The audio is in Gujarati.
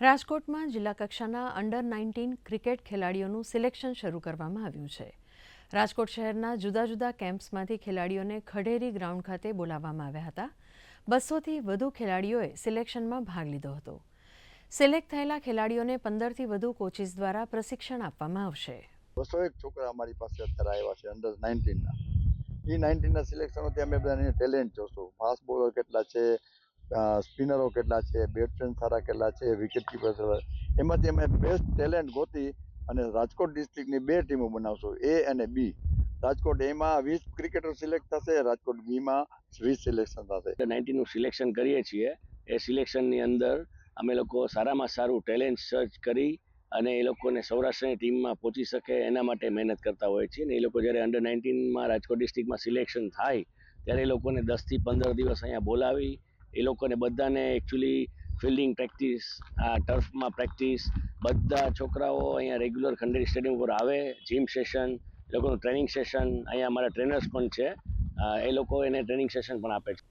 રાજકોટમાં જિલ્લા કક્ષાના અંડર નાઇન્ટીન ક્રિકેટ ખેલાડીઓનું સિલેક્શન શરૂ કરવામાં આવ્યું છે. રાજકોટ શહેરના જુદા જુદા કેમ્પ્સમાંથી ખેલાડીઓને ખડેરી ગ્રાઉન્ડ ખાતે બોલાવવામાં આવ્યા હતા. બસોથી વધુ ખેલાડીઓએ સિલેક્શનમાં ભાગ લીધો હતો. સિલેક્ટ થયેલા ખેલાડીઓને પંદરથી વધુ કોચિસ દ્વારા પ્રશિક્ષણ આપવામાં આવશે. બસો એક છોકરા અમારી પાસે અત્યારે આવ્યા છે અંડર નાઇન્ટીનના. એ નાઇન્ટીનના સિલેક્શનોથી અમે બધાને ટેલેન્ટ જોશું. ફાસ્ટ બોલર કેટલા છે? સ્પિનરો કેટલા છે બેટ્સમેન સારા કેટલા છે, વિકેટ કીપર સારા એમાંથી અમે બેસ્ટ ટેલેન્ટ ગોતી અને રાજકોટ ડિસ્ટ્રિક્ટની બે ટીમો બનાવશું, એ અને બી. રાજકોટ એમાં વીસ ક્રિકેટર સિલેક્ટ થશે, રાજકોટ બીમાં વીસ સિલેક્શન થશે. નાઇન્ટીનનું સિલેક્શન કરીએ છીએ. એ સિલેક્શનની અંદર અમે લોકો સારામાં સારું ટેલેન્ટ સર્ચ કરી અને એ લોકોને સૌરાષ્ટ્રની ટીમમાં પહોંચી શકે એના માટે મહેનત કરતા હોય છે ને એ લોકો જ્યારે અંડર નાઇન્ટીનમાં રાજકોટ ડિસ્ટ્રિક્ટમાં સિલેક્શન થાય, ત્યારે એ લોકોને દસથી પંદર દિવસ અહીંયા બોલાવી એ લોકોને બધાને એકચ્યુઅલી ફિલ્ડિંગ પ્રેક્ટિસ આ ટર્ફમાં પ્રેક્ટિસ બધા છોકરાઓ અહીંયા રેગ્યુલર ખંડેરી સ્ટેડિયમ ઉપર આવે જીમ સેશન એ લોકોનું ટ્રેનિંગ સેશન અહીંયા અમારા ટ્રેનર્સ પણ છે. એ લોકો એને ટ્રેનિંગ સેશન પણ આપે છે.